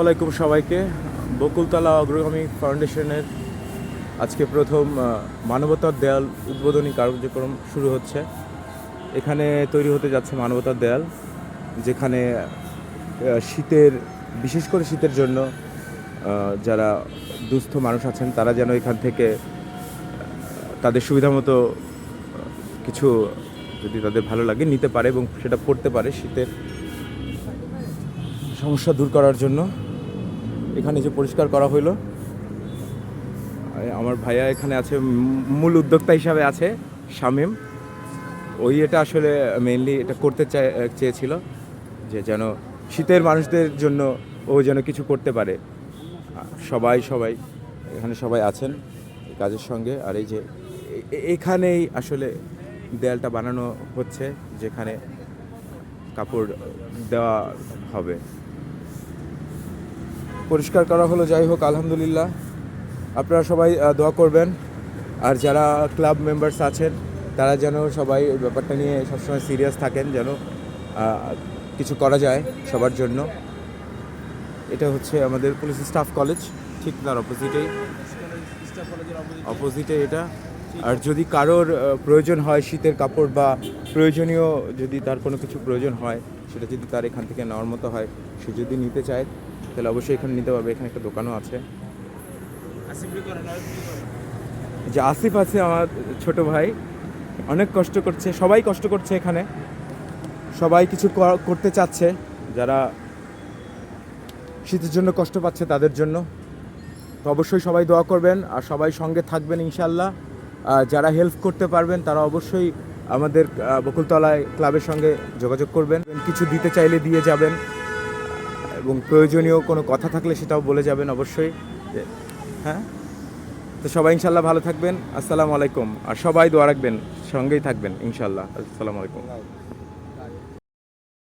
আসসালামাইকুম সবাইকে। বকুলতলা অগ্রগামী ফাউন্ডেশনের আজকে প্রথম মানবতার দেয়াল উদ্বোধনী কার্যক্রম শুরু হচ্ছে। এখানে তৈরি হতে যাচ্ছে মানবতার দেয়াল, যেখানে শীতের, বিশেষ করে শীতের জন্য যারা দুস্থ মানুষ আছেন, তারা যেন এখান থেকে তাদের সুবিধা মতো কিছু যদি তাদের ভালো লাগে নিতে পারে এবং সেটা পড়তে পারে শীতের সমস্যা দূর করার জন্য। এখানে যে পরিষ্কার করা হলো আমার ভাইয়া এখানে আছে মূল উদ্যোক্তা হিসাবে আছে, শামীম। ওই এটা আসলে মেনলি এটা করতে চায় চেয়েছিল যে যেন শীতের মানুষদের জন্য ও যেন কিছু করতে পারে। সবাই সবাই, এখানে সবাই আছেন কাজের সঙ্গে। আর এই যে এখানেই আসলে দেয়ালটা বানানো হচ্ছে, যেখানে কাপড় দেওয়া হবে। পরিষ্কার করা হলো, যাই হোক, আলহামদুলিল্লাহ। আপনারা সবাই দোয়া করবেন। আর যারা ক্লাব মেম্বার্স আছেন, তারা যেন সবাই ব্যাপারটা নিয়ে সবসময় সিরিয়াস থাকেন, যেন কিছু করা যায় সবার জন্য। এটা হচ্ছে আমাদের পুলিশ স্টাফ কলেজ ঠিক তার অপোজিটেই অপোজিটে এটা। আর যদি কারোর প্রয়োজন হয় শীতের কাপড় বা প্রয়োজনীয় যদি তার কোনো কিছু প্রয়োজন হয়, সেটা যদি তার এখান থেকে নেওয়ার মতো হয়, সে যদি নিতে চায়, তাহলে অবশ্যই এখানে নিতে পারবে। এখানে একটা দোকানও আছে। যে আসিফ আছে আমার ছোট ভাই, অনেক কষ্ট করছে, সবাই কষ্ট করছে এখানে। সবাই কিছু করতে চাচ্ছে, যারা শীতের জন্য কষ্ট পাচ্ছে তাদের জন্য। তো অবশ্যই সবাই দোয়া করবেন, আর সবাই সঙ্গে থাকবেন ইনশাল্লাহ যারা হেল্প করতে পারবেন, তারা অবশ্যই আমাদের বকুলতলায় ক্লাবের সঙ্গে যোগাযোগ করবেন। কিছু দিতে চাইলে দিয়ে যাবেন, এবং প্রয়োজনীয় কোনো কথা থাকলে সেটাও বলে যাবেন অবশ্যই। হ্যাঁ? তো সবাই ইনশাল্লাহ ভালো থাকবেন। আসসালামু আলাইকুম। আর সবাই দোয়া রাখবেন, সঙ্গেই থাকবেন, ইনশাল্লাহ। আসসালামু আলাইকুম।